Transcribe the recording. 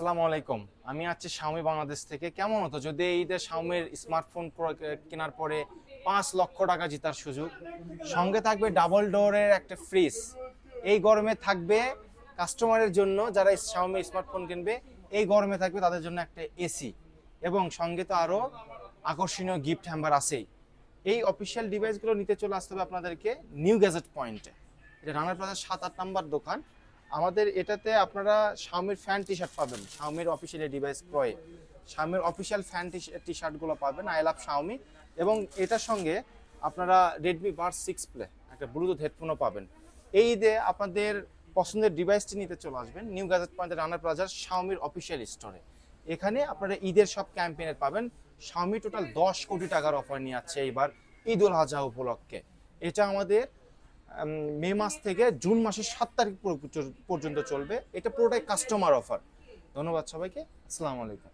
আসসালামু আলাইকুম। আমি আছি শাওমি বাংলাদেশ থেকে। কেমন হতো যদি এই ঈদে শাওমির স্মার্টফোন কেনার পরে পাঁচ লক্ষ টাকা জেতার সুযোগ, সঙ্গে থাকবে ডাবল ডোরের একটা ফ্রিজ এই গরমে থাকবে কাস্টমারের জন্য যারা শাওমি স্মার্টফোন কিনবে, এই গরমে থাকবে তাদের জন্য একটা এসি এবং সঙ্গে তো আরও আকর্ষণীয় গিফট হ্যাম্বার আছেই। এই অফিসিয়াল ডিভাইসগুলো নিতে চলে আসতে হবে আপনাদেরকে নিউ গ্যাজেট পয়েন্টে এটা রানার প্লাজার সাত, আট নাম্বার দোকান। আমাদের এটাতে আপনারা শাওমির ফ্যান টি শার্ট পাবেন। শাওমির অফিসিয়াল ডিভাইস ক্রয়ে। শাওমির অফিসিয়াল ফ্যান টি শার্টগুলো পাবেন। আই লাভ শাওমি এবং এটার সঙ্গে আপনারা রেডমি বার সিক্স প্লে একটা ব্লুটুথ হেডফোনও পাবেন। এই ঈদে আপনাদের পছন্দের ডিভাইসটি নিতে চলে আসবেন। নিউ গ্যাজেট পয়েন্টের রানার প্লাজার শাওমির অফিসিয়াল স্টোরে এখানে আপনারা ঈদের সব ক্যাম্পেইনের পাবেন। শাওমি টোটাল দশ কোটি টাকার অফার নিয়ে যাচ্ছে এইবার ঈদ উল আজহা উপলক্ষে। এটা আমাদের মে মাস থেকে জুন মাসের সাত তারিখ পুরো- পর্যন্ত চলবে। এটা পুরোটাই কাস্টমার অফার ধন্যবাদ সবাইকে। আসসালামু আলাইকুম।